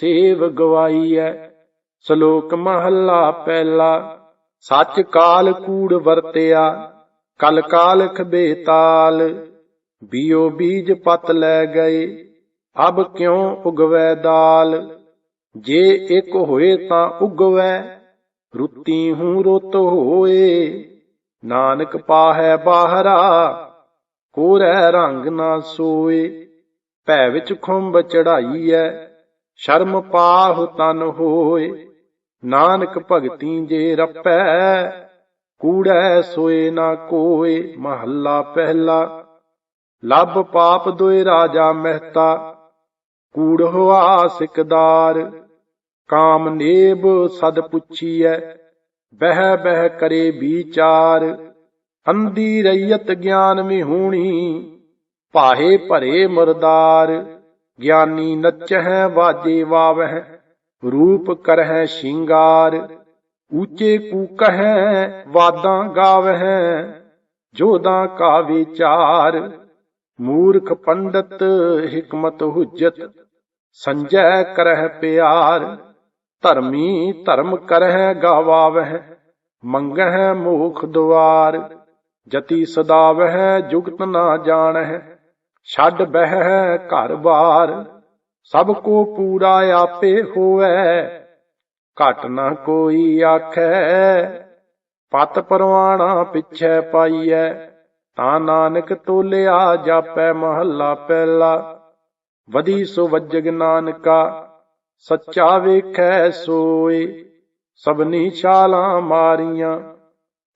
Save ਗਵਾਈਐ, ਸ਼ਲੋਕ ਮਹੱਲਾ ਪਹਿਲਾ। ਸੱਚ ਕਾਲ ਕੂੜ ਵਰਤਿਆ, ਕਲ ਕਾਲ ਖਬੇਤਾਲ ਬੀਓ ਬੀਜ ਪਤ ਲੈ ਗਏ, ਅਬ ਕਿਉ ਉਗਵੈ ਦਾਲ? ਜੇ ਇੱਕ ਹੋਏ ਤਾਂ ਉਗਵੈ, ਰੁੱਤੀ ਹੂੰ ਰੁੱਤ ਹੋਏ। ਨਾਨਕ ਪਾਹੈ ਬਾਹਰਾ, ਕੋਰੈ ਰੰਗ ਨਾ ਸੋਏ। ਭੈ ਵਿੱਚ ਖੁੰਬ ਚੜਾਈ ਐ ਸ਼ਰਮ ਪਾਹੁ ਤਨ ਹੋਏ, ਨਾਨਕ ਭਗਤੀ ਜੇ ਰੱਪੈ, ਕੂੜੈ ਸੋਏ ਨਾ ਕੋਏ, ਮਹੱਲਾ ਪਹਿਲਾ। ਲੱਭ ਪਾਪ ਦੋਇ ਰਾਜਾ ਮਹਿਤਾ, ਕੂੜ ਹੋਆ ਸਿਕਦਾਰ। ਕਾਮ ਨੇਬ ਸਦ ਪੁੱਛੀਐ, ਬਹਿ ਬਹਿ ਕਰੇ ਵਿਚਾਰ। ਅੰਦੀ ਰਈਅਤ ਗਿਆਨ ਮਿਹੂਣੀ ਪਾਹੇ ਭਰੇ ਮਰਦਾਰ। ਗਿਆਨੀ ਨਚਹਿ ਵਾਜੇ ਵਾਵਹਿ, ਰੂਪ ਕਰਹਿ ਸ਼ਿੰਗਾਰ, ਊਚੇ ਕੂਕਹਿ ਵਾਦਾਂ ਗਾਵਹਿ ਜੋਦਾਂ ਕਾ ਵਿਚਾਰ ਮੂਰਖ ਪੰਡਤ ਹਕਮਤ ਹੁਜਤ, ਸੰਜੈ ਕਰਹਿ ਪਿਆਰ, ਧਰਮੀ ਧਰਮ ਕਰਹਿ ਗਾਵਾਵਹਿ, ਮੰਗਹਿ ਮੋਖ ਦੁਆਰ, ਜਤੀ ਸਦਾਵਹਿ ਜੁਗਤ ਨਾ ਜਾਣਹਿ। ਛੱਡ ਬਹਿ ਘਰ ਬਾਰ ਸਭ ਕੋ ਪੂਰਾ ਆਪੇ ਹੋਵੈ। ਘਟ ਨਾ ਕੋਈ ਆਖੈ, ਪਤ ਪਰਵਾਣਾ ਪਿਛੈ ਪਾਈਐ, ਤਾਂ ਨਾਨਕ ਤੋਲਿਆ ਜਾਪੈ ਮਹੱਲਾ ਪਹਿਲਾ। ਵਧੀ ਸੋ ਵੱਜਗ ਨਾਨਕਾ, ਸੱਚਾ ਵੇਖੈ ਸੋਏ। ਸਭਨੀ ਛਾਲਾਂ ਮਾਰੀਆਂ,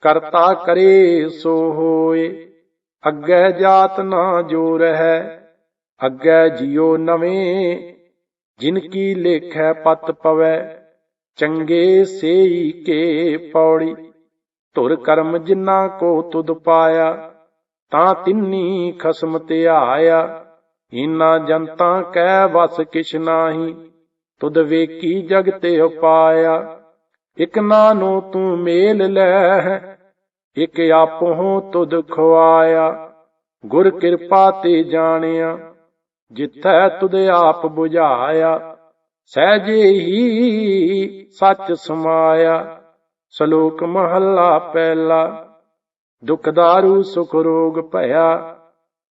ਕਰਤਾ ਕਰੇ ਸੋ ਹੋਏ। ਅੱਗੇ ਜਾਤ ਨਾ ਜੋ ਰਹਿ, ਅੱਗੇ ਜਿਉ ਨਵੇਂ। ਜਿਨ ਕੀ ਲੇਖੈ ਪਤ ਪਵੈ, ਚੰਗੇ ਸੇਈ ਕੇ ਪੌੜੀ। ਧੁਰ ਕਰਮ ਜਿਨਾ ਕੋ ਤੁਧ ਪਾਇਆ, ਤਾਂ ਤਿੰਨੀ ਖਸਮ ਧਿਆਇਆ ਇਨਾ ਜਨਤਾ ਕੈ ਵਸ ਕਿਛ ਨਾਹੀ, ਤੁਧ ਵੇਖੀ ਜਗ ਤੇ ਉਪਾਇਆ। ਇਕ ਨਾਨੋ ਤੂੰ ਮੇਲ ਲੈ ਇਕ ਆਪੋ ਤੁਧ ਖਵਾਇਆ ਗੁਰ ਕਿਰਪਾ ਤੇ ਜਾਣਿਆ, ਜਿੱਥੈ ਤੁਧ ਆਪ 부ਝਾਇਆ ਸਹਿਜੇ ਹੀ ਸੱਚ ਸਮਾਇਆ, ਸ਼ਲੋਕ ਮਹੱਲਾ ਪਹਿਲਾ। ਦੁਖ ਦਾਰੂ, ਸੁਖ ਰੋਗ ਭਇਆ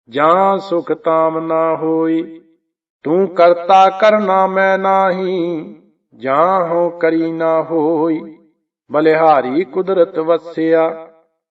ਜਾਂ ਸੁਖ ਤਾਮ ਨਾ ਹੋਈ। ਤੂੰ ਕਰਤਾ ਕਰਨਾ ਮੈਂ ਨਾਹੀ, ਜਾਂ ਹੋ ਕਰੀ ਨਾ ਹੋਈ। ਬਲਿਹਾਰੀ ਕੁਦਰਤ ਵਸਿਆ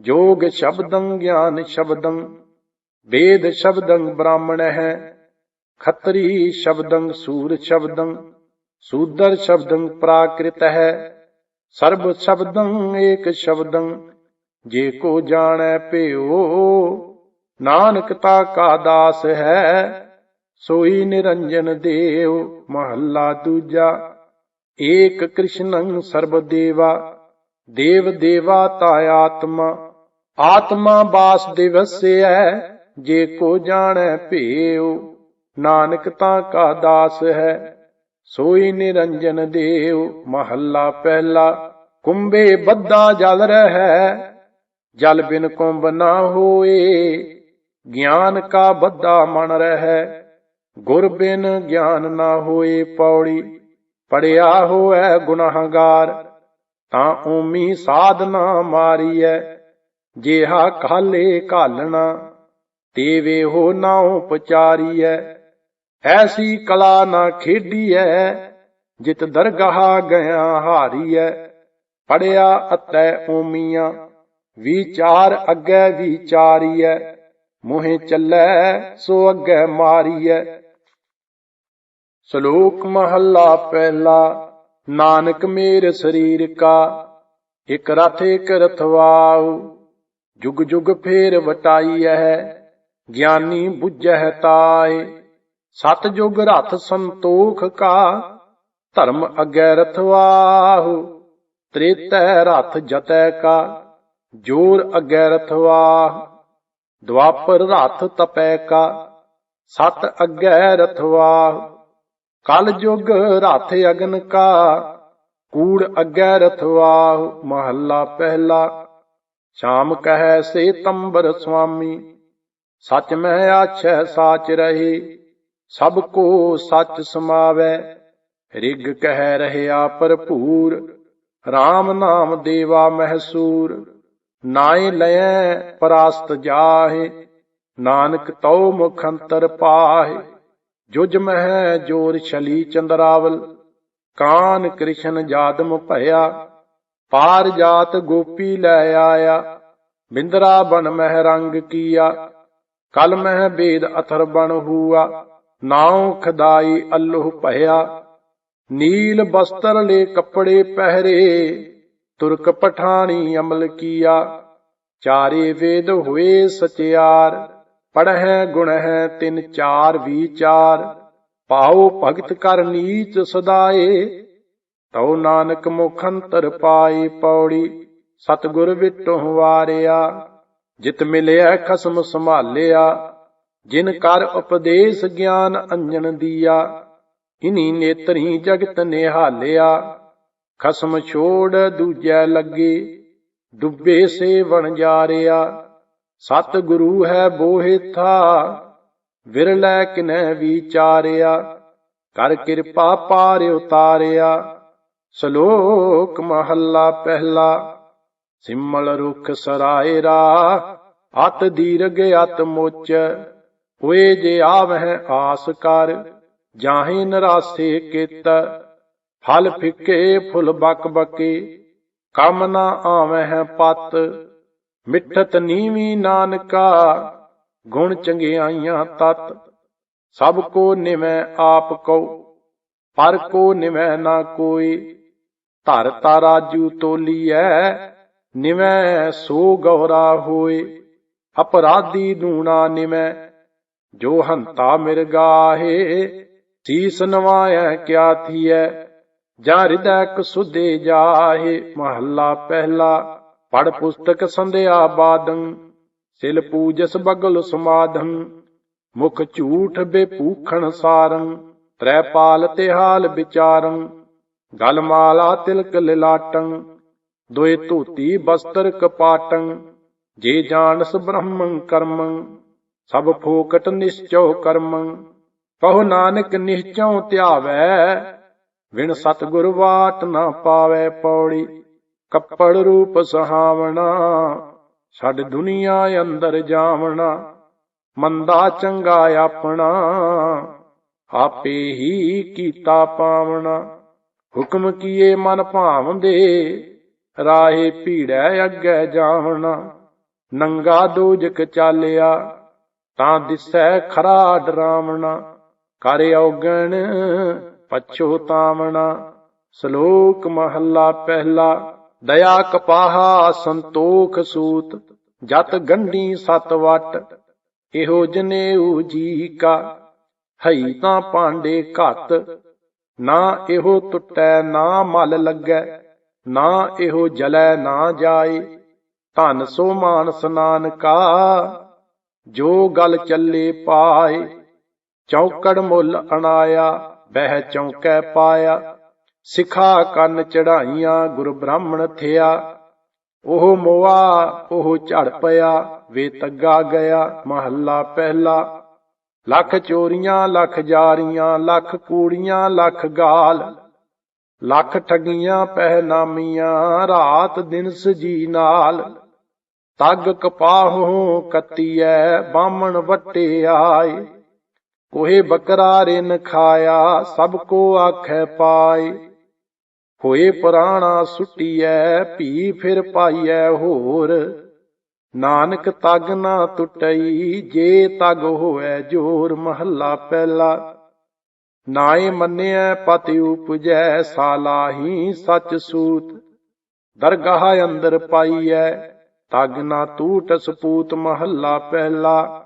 ਜੋਗ ਸ਼ਬਦੰ ਗਿਆਨ ਸ਼ਬਦੰ, ਵੇਦ ਸ਼ਬਦੰ ਬ੍ਰਾਹਮਣ ਹੈ। ਖੱਤਰੀ ਸ਼ਬਦੰ ਸੂਰ ਸ਼ਬਦੰ, ਸੂਦਰ ਸ਼ਬਦੰ ਪ੍ਰਾਕ੍ਰਿਤ ਹੈ। ਸਰਬ ਸ਼ਬਦੰ ਏਕ ਸ਼ਬਦੰ, ਜੇ ਕੋ ਜਾਣੈ ਭਿਓ ਨਾਨਕ ਤਾ ਕਾ ਦਾਸ ਹੈ। ਸੋਈ ਨਿਰੰਜਨ ਦੇਵ ਮਹੱਲਾ ਦੂਜਾ, ਏਕ ਕ੍ਰਿਸ਼ਨੰ ਸਰਬ ਦੇਵਾ, ਦੇਵ ਦੇਵਾ ਤਾ ਆਤਮਾ। ਆਤਮਾ ਬਾਸ ਦਿਵਸੈ ਜੇ ਕੋ ਜਾਣੈ ਭੇਉ, ਨਾਨਕ ਤਾਂ ਕਾ ਦਾਸ ਹੈ। ਸੋਈ ਨਿਰੰਜਨ ਦੇਵ ਮਹੱਲਾ ਪਹਿਲਾ, ਕੁੰਭੇ ਬੱਦਾ ਜਲ ਰਹਿ। ਜਲ ਬਿਨ ਕੁੰਭ ਨਾ ਹੋਏ, ਗਿਆਨ ਕਾ ਬੱਦਾ ਮਨ ਰਹਿ। ਗੁਰ ਬਿਨ ਗਿਆਨ ਨਾ ਹੋਏ ਪੌੜੀ, ਪੜਿਆ ਹੋਐ ਗੁਨਾਹਗਾਰ। ਤਾਂ ਓਮੀ ਸਾਧਨਾ ਮਾਰੀਐ ਜੇਹਾ ਕਾਲੇ ਘਾਲਣਾ, ਤੇਵੇ ਹੋ ਨਾਉ ਪਚਾਰੀਐ ਐਸੀ ਕਲਾ ਨਾ ਖੇਡੀਐ, ਜਿਤ ਦਰਗਾਹ ਗਿਆ ਹਾਰੀਐ। ਪੜਿਆ ਅਤੈ ਓਮੀਆਂ, ਵਿਚਾਰ ਅੱਗੇ ਵਿਚਾਰੀਐ। ਮੋਹਿ ਚੱਲੈ, ਸੋ ਅੱਗੇ ਮਾਰੀਐ। ਸ਼ਲੋਕ ਮਹੱਲਾ ਪਹਿਲਾ, ਨਾਨਕ ਮੇਰ ਸਰੀਰ ਕਾ, ਇਕ ਰਥ ਇਕ ਰਥਵਾਉ ਜੁਗ ਜੁਗ ਫੇਰ ਵਟਾਈਐ, ਗਿਆਨੀ 부ਝਹਿ ਤਾਏ। ਸਤ ਜੁਗ ਰਥ ਸੰਤੋਖ ਕਾ, ਧਰਮ ਅਗੈ ਰਥਵਾਹੁ। ਤ੍ਰੇਤੈ ਰਥ ਜਤੈ ਕਾ, ਜੋਰ ਅਗੈ ਰਥਵਾਹੁ। ਦਵਾਪਰ ਰਥ ਤਪੈ ਕਾ, ਸਤ ਅਗੈ ਰਥਵਾਹੁ। ਕਲ ਜੁਗ ਰਥ ਅਗਨ ਕਾ, ਕੂੜ ਅਗੈ ਰਥਵਾਹੁ। ਮਹੱਲਾ ਪਹਿਲਾ ਸ਼ਾਮ ਕਹੈ ਸੇ ਤੰਬਰ ਸੁਆਮੀ ਸਚ ਮਹਿ ਆਛੈ ਸਾਚ ਰਹੀ, ਸਭ ਕੋ ਸਚ ਸਮਾਵੈ। ਰਿਗ ਕਹਿ ਰਹਿਆ ਭਰਪੂਰ RAM ਨਾਮ ਦੇਵਾ ਮਹਿਸੂਰ। ਨਾਏ ਲਇਐ ਪਰਾਸਤ ਜਾਹੇ, ਨਾਨਕ ਤਉ ਮੁਖ ਅੰਤਰ ਪਾਹੇ। ਜੁਜ ਮਹਿ ਜੋਰ ਛਲੀ ਚੰਦਰਾਵਲ, ਕਾਨ ਕ੍ਰਿਸ਼ਨ ਜਾਦਮ ਭਇਆ। ਪਾਰ ਜਾਤ ਗੋਪੀ ਲੈ ਆਇਆ, ਬਿੰਦਰਾ ਬਨ ਮਹਿ ਰੰਗ ਕੀਆ, ਕਲ ਮਹਿ ਬੇਦ ਅਥਰ ਬਨ ਹੂਆ, ਨਾਉ ਖਦਾਈ ਅੱਲੋਹ ਭਇਆ, ਨੀਲ ਬਸਤਰ ਲੈ ਕੱਪੜੇ ਪਹਿਰੇ, ਤੁਰਕ ਪਠਾਣੀ ਅਮਲ ਕੀਆ, ਚਾਰੇ ਵੇਦ ਹੋਏ ਸਚਿਆਰ, ਪੜਹਿ ਗੁਣ ਹੈ ਤਿੰਨ ਚਾਰ ਵਿਚਾਰ ਪਾਉ ਭਗਤ ਕਰ ਨੀਚ ਸਦਾਏ ਤਉ ਨਾਨਕ ਮੁਖ ਅੰਤਰ ਪਾਈ ਪੌੜੀ, ਸਤਗੁਰ ਵਿਟੋ ਵਾਰਿਆ। ਜਿਤ ਮਿਲਿਆ, ਖਸਮ ਸੰਭਾਲਿਆ। ਜਿਨ ਕਰ ਉਪਦੇਸ਼ ਗਿਆਨ ਅੰਜਨ ਦੀਆ, ਇਨੀ ਨੇਤਰੀ ਜਗਤ ਨਿਹਾਲਿਆ। ਖਸਮ ਛੋੜ ਦੂਜੈ ਲੱਗੇ, ਡੁੱਬੇ ਸੇ ਵਣ ਜਾਰਿਆ। ਸਤ ਗੁਰੂ ਹੈ ਬੋਹਿਥਾ ਵਿਰਲੇ ਕਿਨੈ ਵਿਚਾਰਿਆ। ਕਰ ਕਿਰਪਾ ਪਾਰ ਉਤਾਰਿਆ। ਸ਼ਲੋਕ ਮਹੱਲਾ ਪਹਿਲਾ। ਸਿਮਲ ਰੁਖ ਸਰਾਏ ਰਾ ਅਤ ਦੀਰਘ ਅਤ ਮੁੱਚ। ਹੋਏ ਜੇ ਆਵਹਿ ਆਸ ਕਰ, ਜਾਹੇ ਨਰਾਸੇ ਕਿਤ। ਫਲ ਫਿੱਕੇ ਫੁੱਲ ਬਕ ਬਕੇ, ਕਮ ਨਾ ਆਵਹਿ ਪਤ। ਮਿੱਠਤ ਨੀਵੀ ਨਾਨਕਾ, ਗੁਣ ਚੰਗਿਆਈਆਂ ਤਤ। ਸਭ ਕੋ ਨਿਵੈ ਆਪ ਕਉ, ਪਰ ਕੋ ਨਿਵੈ ਨਾ ਕੋਈ। ਧਰ ਤਾਰਾਜੂ ਤੋਲੀਐ, ਨਿਵੈ ਸੋ ਗੌਰਾ ਹੋਏ। ਅਪਰਾਧੀ ਦੂਣਾ ਨਿਵੈ, ਜੋ ਹੰਤਾ ਮਿਰਗਾਹੇ ਸੀਸ ਨਵਾਇਐ ਕਿਆ ਥੀਐ, ਜਾਂ ਹਿਰਦੈ ਕਸੁਦੇ ਜਾਹੇ। ਮਹੱਲਾ ਪਹਿਲਾ ਪੜ ਪੁਸਤਕ ਸੰਧਿਆ ਬਾਦੰ, ਸਿਲ ਪੂਜਸ ਬਗਲ ਸਮਾਧੰ। ਮੁਖ ਝੂਠ ਬੇਪੂਖਣ ਸਾਰੰ ਤ੍ਰੈਪਾਲ ਤੇ ਹਾਲ ਵਿਚਾਰੰ। ਗਲ ਮਾਲਾ ਤਿਲਕ ਲਿਲਾਟੰ, ਦੋਏ ਧੋਤੀ ਬਸਤਰ ਕਪਾਟੰ, ਜੇ ਜਾਣਸ ਬ੍ਰਹਮੰ ਕਰਮੰ, ਸਭ ਫੋਕਟ ਨਿਸ਼ਚਉ ਕਰਮੰ। ਕਹੋ ਨਾਨਕ ਨਿਸ਼ਚਉ ਧਿਆਵੈ ਵਿਣ ਸਤਗੁਰ ਵਾਟ ਨਾ ਪਾਵੈ ਪੌੜੀ। ਕੱਪੜ ਰੂਪ ਸਹਾਵਣਾ, ਛੱਡ ਦੁਨੀਆ ਅੰਦਰ ਜਾਵਣਾ। ਮੰਦਾ ਚੰਗਾ ਆਪਣਾ, ਆਪੇ ਹੀ ਕੀਤਾ ਪਾਵਣਾ। ਹੁਕਮ ਕੀਏ ਮਨ ਭਾਵੰਦੇ, ਰਾਹੇ ਭੀੜੈ ਅੱਗੇ ਜਾਵਣਾ। ਨੰਗਾ ਦੋਜਕ ਚਾਲਿਆ, ਤਾਂ ਦਿਸੈ ਖਰਾ ਡਰਾਵਣਾ। ਕਰ ਔਗਣ ਪਛੋਤਾਵਣਾ ਸ਼ਲੋਕ ਮਹੱਲਾ ਪਹਿਲਾ, ਦਇਆ ਕਪਾਹਾ, ਸੰਤੋਖ ਸੂਤ। ਜਤ ਗੰਢੀ ਸਤ ਵਟ, ਇਹੋ ਜਨੇਊ ਜੀ ਕਾ। ਹਈ ਤਾਂ ਪਾਂਡੇ ਘਤ ਨਾ ਇਹੋ ਟੁੱਟੈ, ਨਾ ਮਲ ਲੱਗੈ, ਨਾ ਇਹੋ ਜਲੈ ਨਾ ਜਾਏ। ਧਨ ਸੋ ਮਾਨ ਸਨਾਨ ਕਾ ਜੋ ਗਲ ਚੱਲੇ ਪਾਏ। ਚੌਕੜ ਮੁੱਲ ਅਣਾਇਆ, ਬਹਿ ਚੌਕੈ ਪਾਇਆ। ਸਿਖਾ ਕੰਨ ਚੜਾਈਆਂ ਗੁਰ ਬ੍ਰਾਹਮਣ ਥਿਆ। ਉਹ ਮੋਆ, ਉਹ ਝੜ ਪਿਆ, ਵੇ ਤੱਗਾ ਗਿਆ, ਮਹੱਲਾ ਪਹਿਲਾ। ਲੱਖ ਚੋਰੀਆਂ, ਲੱਖ ਜਾਰੀਆਂ, ਲੱਖ ਕੂੜੀਆਂ, ਲੱਖ ਗਾਲ, ਲੱਖ ਠਗੀਆਂ, ਪਹਿਨਾਮੀਆਂ, ਰਾਤ ਦਿਨ ਸਜੀ ਨਾਲ। ਤੱਗ ਕਪਾਹੋਂ ਕੱਤੀਐ ਬਾਮਣ ਵੱਟੇ ਆਏ। ਕੋਹੇ ਬੱਕਰਾ ਰਿਨ ਖਾਇਆ, ਸਭ ਕੋ ਆਖੈ ਪਾਏ। ਹੋਏ ਪੁਰਾਣਾ ਸੁਟੀਐ, ਭੀ ਫਿਰ ਪਾਈਐ ਹੋਰ। ਨਾਨਕ ਤਗ ਨਾ ਟੁੱਟਈ, ਜੇ ਤਗ ਹੋਐ ਜੋਰ ਮਹੱਲਾ ਪਹਿਲਾ। ਨਾਏ ਮੰਨਿਐ ਪਤਿ ਉਪਜੈ ਸਾਲਾਹੀ ਸਚ ਸੂਤ। ਦਰਗਾਹ ਅੰਦਰ ਪਾਈਐ, ਤਗ ਨਾ ਟੂਟ ਸਪੂਤ ਮਹੱਲਾ ਪਹਿਲਾ।